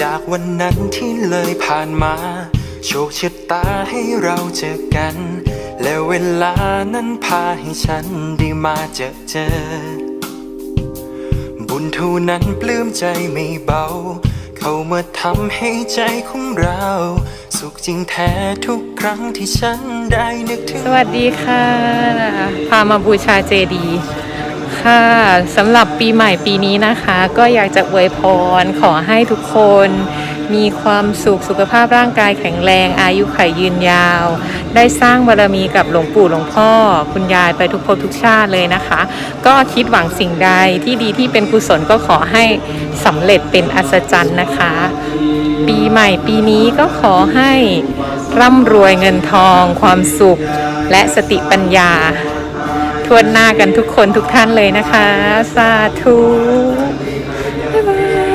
จากวันนั้นที่เลยผ่านมา โชคชะตาให้เราเจอกัน และเวลานั้นพาให้ฉันได้มาเจอเจอ บุญเท่านั้นปลื้มใจไม่เบา เขามาทำให้ใจของเรา สุขจริงแท้ทุกครั้งที่ฉันได้นึกถึง สวัสดีค่ะ พามาบูชาเจดีย์ ค่ะสำหรับปีใหม่ปีนี้นะคะ ก็อยากจะอวยพรขอให้ทุกคน มีความสุขสุขภาพร่างกายแข็งแรง อายุขัยยืนยาว ได้สร้างบารมีกับหลวงปู่หลวงพ่อ คุณยายไปทุกภพทุกชาติเลยนะคะ ก็คิดหวังสิ่งใดที่ดีที่เป็นกุศลก็ขอให้สำเร็จเป็นอัศจรรย์นะคะ ปีใหม่ปีนี้ก็ขอให้ร่ำรวยเงินทอง ความสุขและสติปัญญา ทวนหน้ากันทุกคนทุกท่านเลยนะคะ สาธุบ๊ายบาย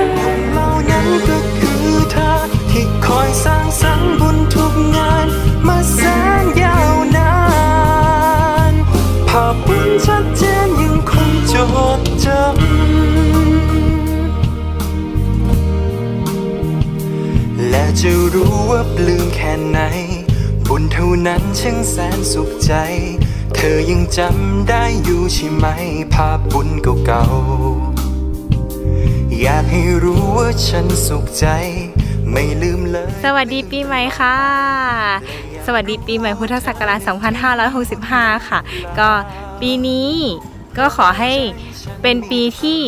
และจะรู้ว่าปลื้มแค่ไหน บุญเท่านั้นช่างแสนสุขใจ เธอยังจำได้อยู่ใช่ไหม ภาพบุญเก่าๆ อยากให้รู้ว่าฉันสุขใจ ไม่ลืมเลย สวัสดีปีใหม่ค่ะ สวัสดีปีใหม่พุทธศักราช 2565 ค่ะ ก็ปีนี้ก็ขอให้เป็นปีที่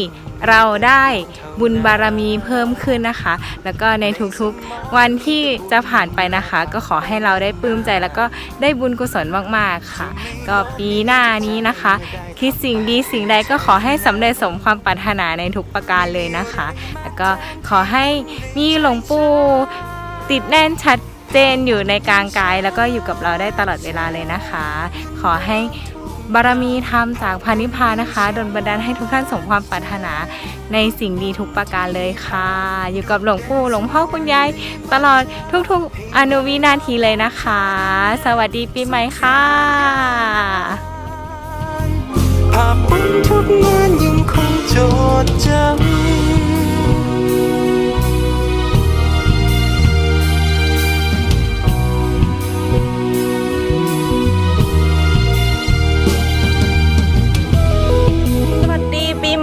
เราได้บุญบารมีเพิ่มขึ้นนะคะ แล้วก็ในทุกๆวันที่จะผ่านไปนะคะ ก็ขอให้เราได้ปลื้มใจ แล้วก็ได้บุญกุศลมากๆค่ะ ก็ปีหน้านี้นะคะ คิดสิ่งดีสิ่งใดก็ขอให้สำเร็จสมความปรารถนาในทุกประการเลยนะคะ แล้วก็ขอให้มีหลวงปู่ติดแน่นชัดเจนอยู่ในกลางกาย แล้วก็อยู่กับเราได้ตลอดเวลาเลยนะคะ ขอให้ บารมีธรรมจากพานิพานนะคะดลบันดาลให้ทุกท่านสมความปรารถนาในสิ่งดีทุกประการเลยค่ะ อยู่กับหลวงปู่หลวงพ่อคุณยายตลอดทุกๆอนุวินาทีเลยนะคะ สวัสดีปีใหม่ค่ะภาพบุญทุกงานยังคงจดจำ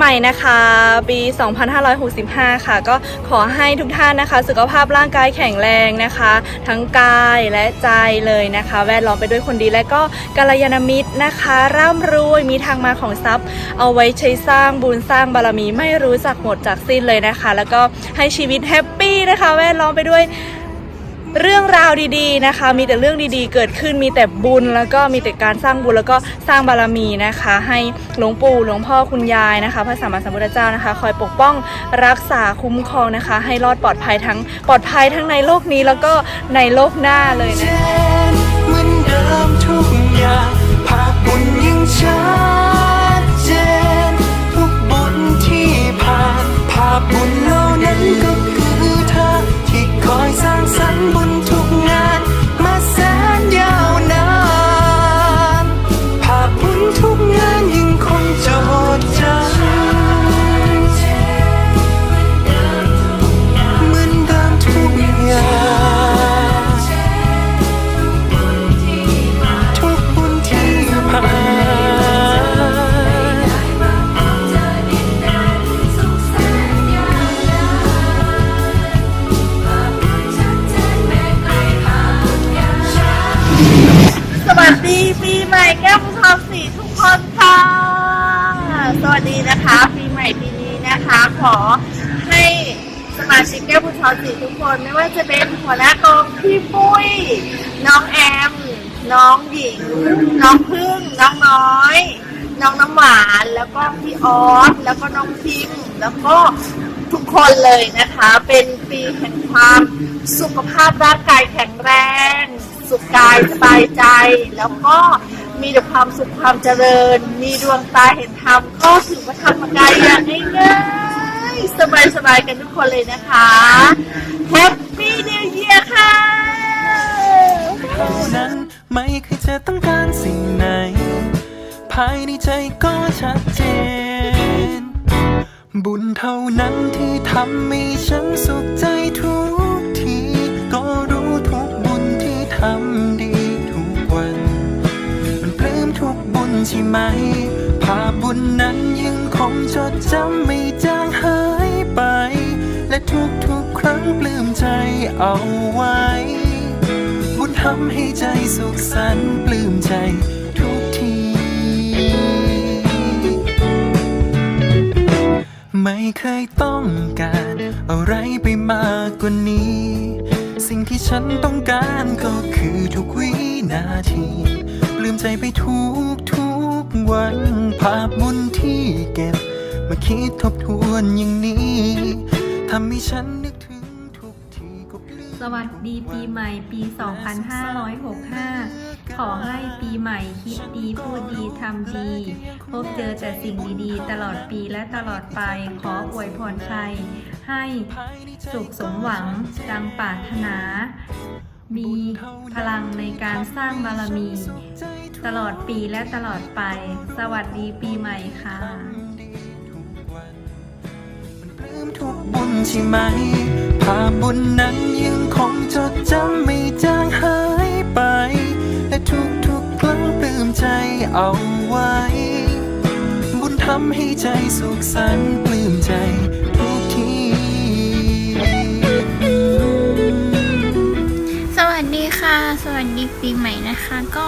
ม่นะคะ ปี 2565 ค่ะ ก็ขอให้ทุกท่านนะคะ สุขภาพร่างกายแข็งแรงนะคะ ทั้งกายและใจเลยนะคะ แวดล้อมไปด้วยคนดีและก็กัลยาณมิตรนะคะ ร่ำรวยมีทางมาของทรัพย์ เอาไว้ใช้สร้างบุญสร้างบารมีไม่รู้จักหมดจากสิ้นเลยนะคะ แล้วก็ให้ชีวิตแฮปปี้นะคะ แวดล้อมไปด้วย เรื่องราวดีๆนะคะ มีแต่เรื่องดีๆ เกิดขึ้นมีแต่บุญแล้วก็มีแต่การสร้างบุญแล้วก็สร้างบารมีนะคะ ให้หลวงปู่หลวงพ่อคุณยายนะคะพระสัมมาสัมพุทธเจ้านะคะ คอยปกป้องรักษาคุ้มครองนะคะ ให้รอดปลอดภัยทั้งปลอดภัยทั้งในโลกนี้แล้วก็ในโลกหน้าเลยนะ แก้วทองสีทุกคนค่ะ สวัสดีนะคะปีใหม่ปีนี้นะคะ ขอให้สมาชิกแก้วบุญทองสีทุกคนไม่ว่าจะเป็นหัวหน้ากองพี่ปุ้ย น้องแอม น้องหญิง น้องพึ่ง น้องน้อย น้องน้ำหวาน แล้วก็พี่ออส แล้วก็น้องพิมพ์ แล้วก็ทุกคนเลยนะคะ เป็นปีแห่งความสุขภาพร่างกายแข็งแรง สุขกายสบายใจ แล้วก็ มีแต่ความสุขความเจริญ มีดวงตาเห็นธรรมก็ถือว่าธรรมกายอย่างง่ายๆสบายๆกันทุกคนเลยนะคะแฮปปี้นิวเยียร์ค่ะเท่านั้นไม่เคยจะต้องการสิ่งไหน ภายในใจก็ชัดเจน บุญเท่านั้นที่ทำให้ฉันสุขใจทุก ใช่ไหม ภาพบุญนั้นยังคงจดจำไม่จางหายไป และทุกๆครั้งปลื้มใจเอาไว้ บุญทำให้ใจสุขสันต์ปลื้มใจทุกที ไม่เคยต้องการอะไรไปมากกว่านี้ สิ่งที่ฉันต้องการก็คือทุกวินาทีปลื้มใจไปทุกทุก วัน ภาพบุญที่เก็บ มาคิดทบทวนอย่างนี้ทำให้ฉันนึกถึงทุกทีก็ปลื้มสวัสดีปีใหม่ปี 2565 ขอให้ปีใหม่คิดดีพูดดีทำดี พบเจอแต่สิ่งดีๆ ตลอดปีและตลอดไป ขออวยพรชัยให้สุขสมหวังดังปรารถนา มีพลังในการสร้างบารมี ตลอดปีและตลอดไป สวัสดีปีใหม่ค่ะทุกบุญใช่ไหม ภาพบุญนั้นยังคงจดจำไม่จางหายไป และทุกทุกครั้งปลื้มใจเอาไว้ บุญทำให้ใจสุขสันต์ปลื้มใจ ปีใหม่นะคะ ก็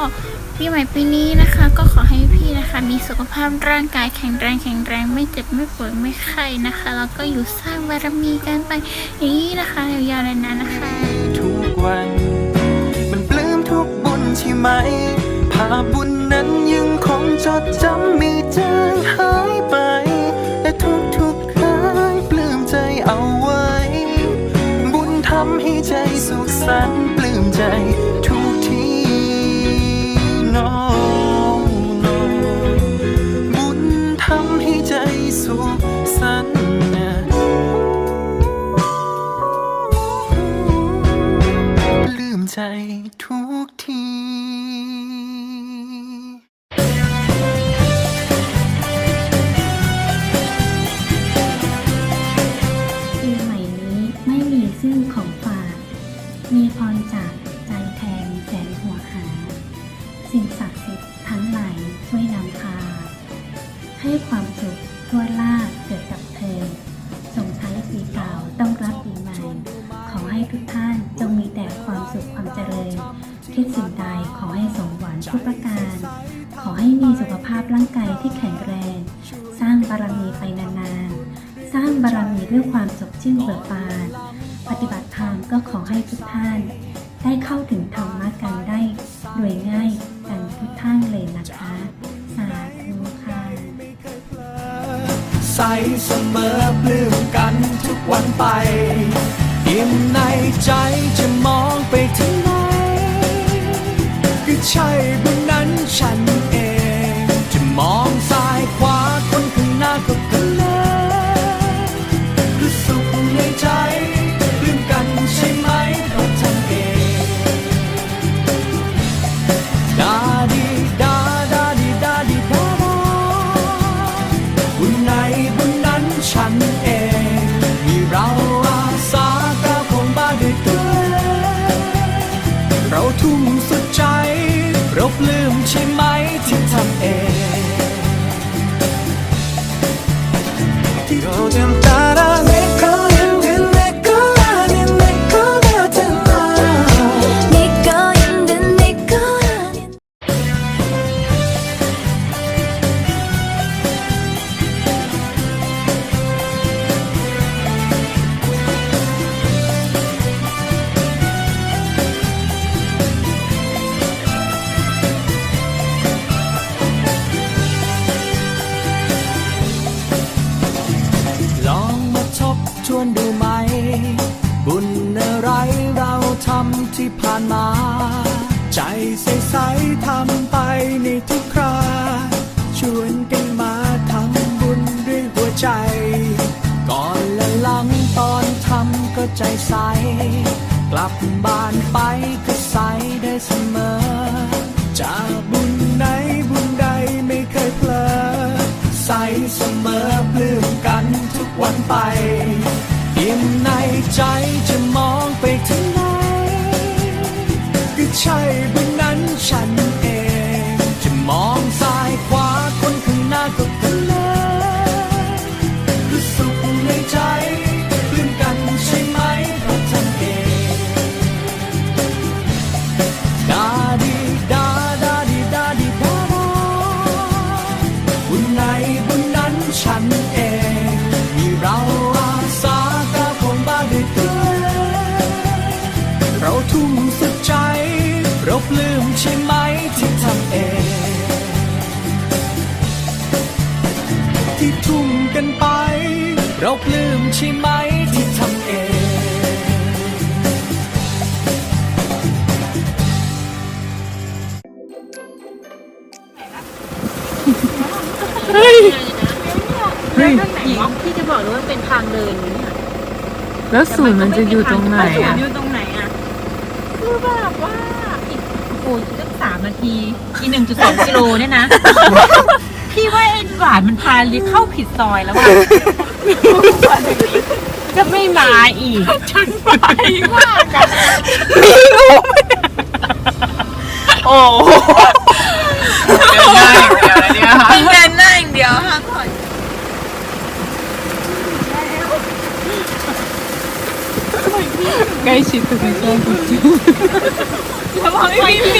ปีใหม่ปีนี้นะคะ ก็ขอให้พี่นะคะ มีสุขภาพร่างกายแข็งแรงแข็งแรงไม่เจ็บไม่ป่วยไม่ไข้นะคะ แล้วก็อยู่สร้างบารมีกันไปอย่างนี้นะคะยาวๆเลยนะนะคะ ทุกวัน มันปลื้มทุกบุญใช่ไหมภาพบุญนั้นยังคงจดจำไม่จางหายไป และทุกทุกๆครั้งปลื้มใจเอาไว้ บุญทำให้ใจสุขสันต์ปลื้มใจทุก ไม่มีซึ่งของฝาก มีพรจากใจแทนแสนหัวหา สิ่งศักดิ์สิทธิ์ทั้งหลายช่วยนำพา ให้ความสุขทั่วลาดเกิดกับเธอ ส่งใช้ปีเก่าต้องรับปีใหม่ ขอให้ทุกท่านจงมีแต่ความสุขความเจริญ คิดสิ่งใดขอให้สมหวังทุกประการ ขอให้มีสุขภาพร่าง สร้างบารมีด้วยความสดชื่นเบิกบาน ปฏิบัติธรรมก็ขอให้ทุกท่าน ได้เข้าถึงธรรมะกันได้โดยง่ายกันทุกท่านเลยนะคะ สาธุค่ะใสเสมอปลื้มกันทุกวันไปอิ่มในใจจะมองไปที่ไหนคือใช่บุญนั้นฉัน ใช่ไหมที่ทำเอง ที่ผ่านมา ใจใสๆทำไปในทุกครา ชวนกันมาทำบุญด้วยหัวใจ ก่อนและหลังตอนทำก็ใจใส กลับบ้านไปก็ใสได้เสมอ จากบุญไหนบุญใดไม่เคยเพลอใสเสมอปลื้มกันทุกวันไปอิ่มในใจจะมองไปถึงไหน ใช่ ที่ทุ่มกันไป เราปลื้มใช่ไหมที่ทำเองที่จะบอกเลยว่าเป็นทางเดินเนี่ยแล้วศูนย์มันจะอยู่ตรงไหนศูนอะ อยู่ตรงไหนอะคือแบบว่าอีกโอ้ยอีกสามนาทีอีหนึ่งจุดสองกิโลเนี่ยนะ พี่ว่าไอ้หวานมันพาลิเข้าผิดซอยแล้วว่ะจะไม่มาอีกฉันไปว่ากันไม่รู้โอ้โหเดินหน้าอย่างเดียวห้ามถอยใกล้ชิดกับไม่ใช่ระวังไฟปิ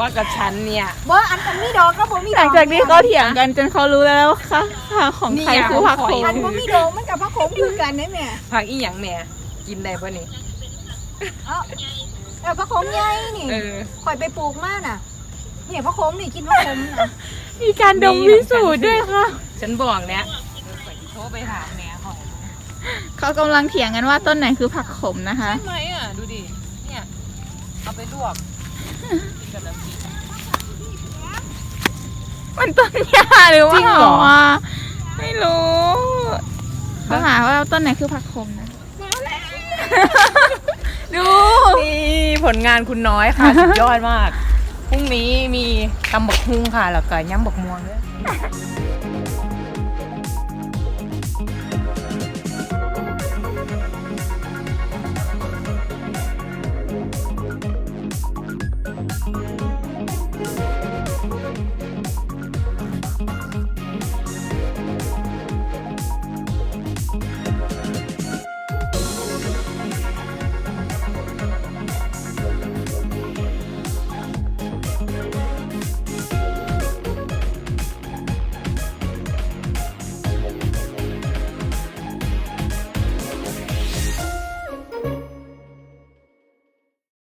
ว่ากับฉันเนี่ยบ่อันอันนี้ดอกก็บ่มีดอกหลังจากที่เขาเถียงกันจนเขารู้แล้วค่ะค่ะของใครคือผักโขมอันบ่มีดอกมันกับพระโขมคือกันได้แม่ผักอีหยังแหม่กินได้ปะนี่เออพระโขมใหญ่นี่เออข่อยไปปลูกมาน่ะเนี่ยพระโขมนี่กินพระโขมน่ะมีการดมพิสูจน์ด้วยค่ะ ฉันบอกแล้วโทรไปถามแม่หอยเขากำลังเถียงกันว่าต้นไหนคือผักขมนะคะใช่ไหมอะดูดิเนี่ยเอาไปลวกกินกับน้ำพริก มันต้นหญ้าหรือว่าจริงเหรอ วะไม่รู้เขาหาว่าต้นไหนคือผักขมนะ ดูนี่ผลงานคุณน้อยค่ะ สุดยอดมาก พรุ่งนี้มีตำบักฮุ่งค่ะ แล้วก็ย่ำบักม่วงด้วย